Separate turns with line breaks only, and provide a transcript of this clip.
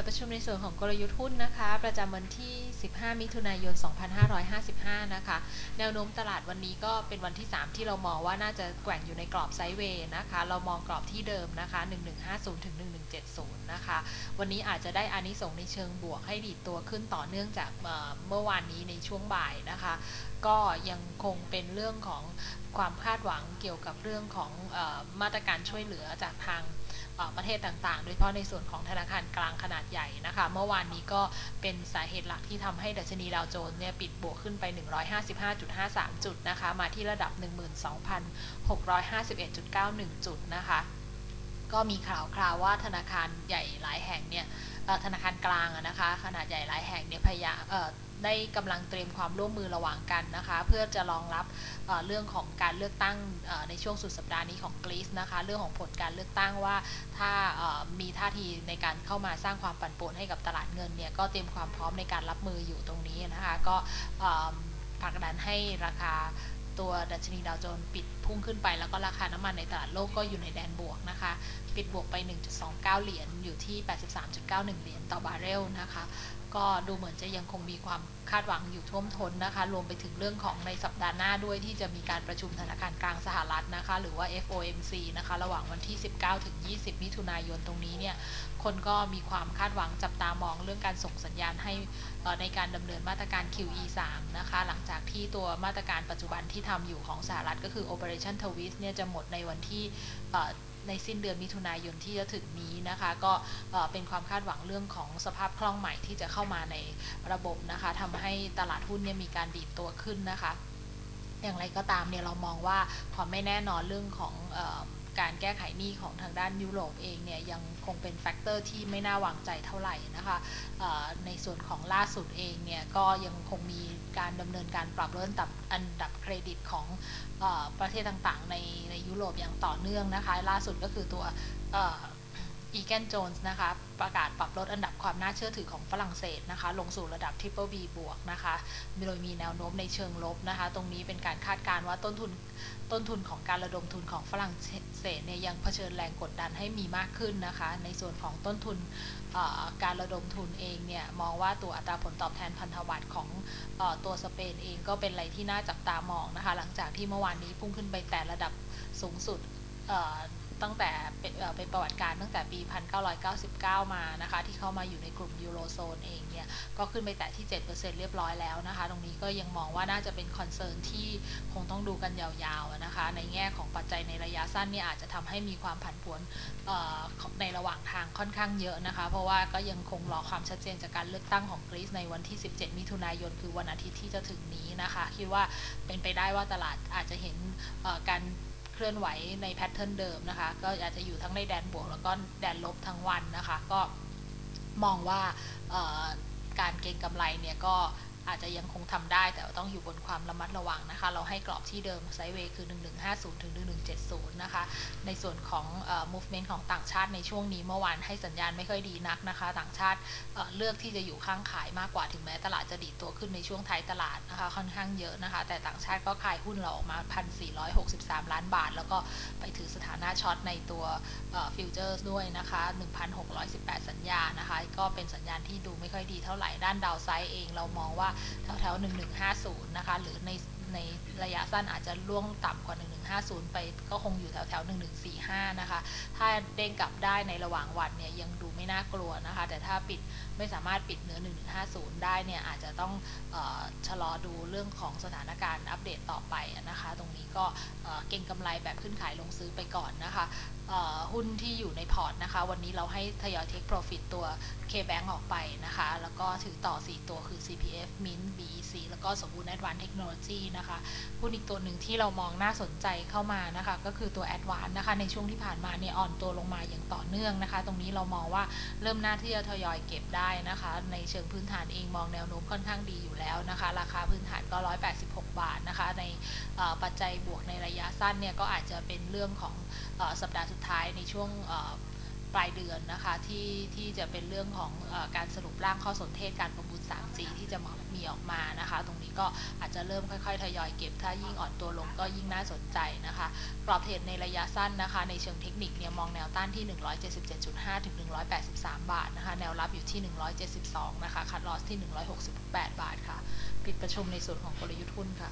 ปิดประชุมในส่วนของกลยุทธ์หุ้นนะคะ ประจำวันที่ 15 มิถุนายน 2555 นะคะ แนวโน้มตลาดวันนี้ก็เป็นวันที่ 3 ที่เรามองว่าน่าจะแกว่งอยู่ในกรอบไซด์เวย์นะคะ เรามองกรอบที่เดิมนะคะ 1150 ถึง 1170 นะคะ วันนี้อาจจะได้อานิสงส์ในเชิงบวกให้ดีดตัวขึ้นต่อเนื่องจากเมื่อวานนี้ในช่วงบ่ายนะคะ ก็ยังคงเป็นเรื่องของความคาดหวังเกี่ยวกับเรื่องของอมาตรการช่วยเหลือจากทาง ประเทศต่างๆ โดยเฉพาะในส่วนของธนาคารกลางขนาดใหญ่นะคะ เมื่อวานนี้ก็เป็นสาเหตุหลักที่ทำให้ดัชนีดาวโจนส์เนี่ยปิดบวกขึ้นไป 155.53 จุดนะคะ มาที่ระดับ 12,651.91 จุดนะคะก็มีข่าวคราวว่าธนาคารใหญ่หลายแห่ง ธนาคารกลางนะคะขนาดใหญ่หลายแห่งเนี่ยพยายามได้กำลังเตรียมความร่วมมือระหว่างกันนะคะ เพื่อจะรองรับเเรื่องของการเลือกตั้งในช่วงสุดสัปดาห์นี้ของกรีซนะคะ เรื่องของผลการเลือกตั้งว่าถ้ามีท่าทีในการเข้ามาสร้างความปั่นป่วนให้กับตลาดเงินเนี่ยก็เตรียมความพร้อมในการรับมืออยู่ตรงนี้นะคะ ก็ผลักดันให้ราคา ตัวดัชนีดาวโจนส์ปิดพุ่งขึ้นไป แล้วก็ราคาน้ำมันในตลาดโลกก็อยู่ในแดนบวกนะคะ ปิดบวกไป 1.29 เหรียญอยู่ที่ 83.91 เหรียญต่อบาร์เรลนะคะ ก็ดูเหมือนจะยังคงมีความคาดหวังอยู่ท่วมท้นนะคะ รวมไปถึงเรื่องของในสัปดาห์หน้าด้วยที่จะมีการประชุมธนาคารกลางสหรัฐนะคะ หรือว่า FOMC นะคะ ระหว่างวันที่ 19 ถึง 20 มิถุนายนตรงนี้เนี่ย คนก็มีความคาดหวังจับตามองเรื่องการส่งสัญญาณให้ในการดำเนินมาตรการ QE 3นะคะ หลังจากที่ตัวมาตรการปัจจุบันที่ทำอยู่ของสหรัฐก็คือ Operation Twist เนี่ยจะหมดในวันที่ ในสิ้นเดือนมิถุนายนที่จะถึงนี้นะคะ ก็เป็นความคาดหวังเรื่องของสภาพคล่องใหม่ที่จะเข้ามาในระบบนะคะทำให้ตลาดหุ้นเนี่ยมีการดีดตัวขึ้นนะคะ อย่างไรก็ตามเนี่ยเรามองว่าความไม่แน่นอนเรื่องของ การแก้ไขหนี้ของทางด้านยุโรปเองเนี่ยยังคงเป็นแฟกเตอร์ที่ไม่น่าวางใจเท่าไหร่นะคะในส่วนของล่าสุดเองเนี่ยก็ยังคงมีการดำเนินการปรับลดอันดับเครดิตของอประเทศต่างๆ ในในยุโรปอย่างต่อเนื่องนะคะ ล่าสุดก็คือตัว อีแกนโจนส์นะคะประกาศปรับลดอันดับความน่าเชื่อถือของฝรั่งเศสนะคะ ลงสู่ระดับ Triple B บวกนะคะโดยมีแนวโน้มในเชิงลบนะคะ ตรงนี้เป็นการคาดการณ์ว่าต้นทุนต้นทุนของการระดมทุนของฝรั่งเศสเนี่ยยังเผชิญแรงกดดันให้มีมากขึ้นนะคะ ในส่วนของต้นทุนการระดมทุนเองเนี่ยมองว่าตัวอัตราผลตอบแทนพันธบัตรของอตัวสเปนเองก็เป็นอะไรที่น่าจับตามองนะคะ หลังจากที่เมื่อวานนี้พุ่งขึ้นไปแต่ระดับสูงสุด ตั้งแต่เป็นประวัติการตั้งแต่ปี 1999 มานะคะ ที่เข้ามาอยู่ในกลุ่มยูโรโซนเองเนี่ย ก็ขึ้นไปแตะที่ 7%เรียบร้อยแล้วนะคะ ตรงนี้ก็ยังมองว่าน่าจะเป็นคอนเซิร์นที่คงต้องดูกันยาวๆนะคะ ในแง่ของปัจจัยในระยะสั้นเนี่ยอาจจะทำให้มีความผันผวนในระหว่างทางค่อนข้างเยอะนะคะ เพราะว่าก็ยังคงรอความชัดเจนจากการเลือกตั้งของกรีซในวันที่ 17 มิถุนายน คือวันอาทิตย์ที่จะถึงนี้นะคะ คิดว่าเป็นไปได้ว่าตลาดอาจจะเห็นการ ลื่อนไหวในแพทเทิร์นเดิมนะคะ ก็อาจจะอยู่ทั้งในแดนบวกแล้วก็แดนลบทั้งวันนะคะ ก็มองว่าการเก็งกำไรเนี่ยก็ อาจจะยังคงทำได้ แต่ต้องอยู่บนความระมัดระวังนะคะ เราให้กรอบที่เดิมไซด์เวย์คือ 1150 ถึง 1170 นะคะ ในส่วนของ movement ของต่างชาติในช่วงนี้เมื่อวานให้สัญญาณไม่ค่อยดีนักนะคะ ต่างชาติเเลือกที่จะอยู่ข้างขายมากกว่าถึงแม้ตลาดจะดีดตัวขึ้นในช่วงท้ายตลาดนะคะค่อนข้างเยอะนะคะ แต่ต่างชาติก็ขายหุ้นเราออกมา 1,463 ล้านบาท แล้วก็ไปถือสถานะช็อตในตัวฟิวเจอร์ด้วยนะคะ 1,618 สัญญานะคะ ก็เป็นสัญญาณที่ดูไม่ค่อยดีเท่าไหร่ด้านดาวไซด์เองเรามองว่าแถวๆ1150 นะคะ หรือในในระยะสั้นอาจจะล่วงต่ำกว่า 1150 ไปก็คงอยู่แถวๆ 1145 นะคะ ถ้าเด้งกลับได้ในระหว่างวันเนี่ยยังดูไม่น่ากลัวนะคะ แต่ถ้าปิดไม่สามารถปิดเหนือ 1150 ได้เนี่ยอาจจะต้องออชะลอดูเรื่องของสถานการณ์อัปเดตต่อไปนะคะ ตรงนี้ก็เก่งกำไรแบบขึ้นขายลงซื้อไปก่อนนะคะ หุ้นที่อยู่ในพอร์ตนะคะ วันนี้เราให้ทยอยเทคโปรฟิตตัว K-Bank ออกไปนะคะ แล้วก็ถือต่อ 4 ตัวคือ CPF Mint BEC แล้วก็สมบูรณ์ Advanced Technology นะคะหุ้นอีกตัวหนึ่งที่เรามองน่าสนใจเข้ามานะคะ ก็คือตัว Advanced นะคะ ในช่วงที่ผ่านมาเนี่ยอ่อนตัวลงมาอย่างต่อเนื่องนะคะ ตรงนี้เรามองว่าเริ่มหน้าที่จะทยอยเก็บได้นะคะ ในเชิงพื้นฐานเองมองแนวโน้มค่อนข้างดีอยู่แล้วนะคะ ราคาพื้นฐานก็ 186 บาทนะคะ ในปัจจัยบวกในระยะสั้นเนี่ยก็อาจจะเป็นเรื่องของ สัปดาห์สุดท้ายในช่วงปลายเดือนนะคะที่ที่จะเป็นเรื่องของอการสรุปร่างข้อสนเทศการประมูล 3G ที่จะมีออกมานะคะ ตรงนี้ก็อาจจะเริ่มค่อยๆ ทยอยเก็บ ถ้ายิ่งอ่อนตัวลงก็ยิ่งน่าสนใจนะคะ กรอบเทรดในระยะสั้นนะคะ ในเชิงเทคนิคเนี่ยมองแนวต้านที่ 177.5 ถึง 183 บาทนะคะ แนวรับอยู่ที่ 172 นะคะ คัดลอสที่ 168 บาทค่ะ ปิดประชุมในส่วนของกลยุทธ์หุ้นค่ะ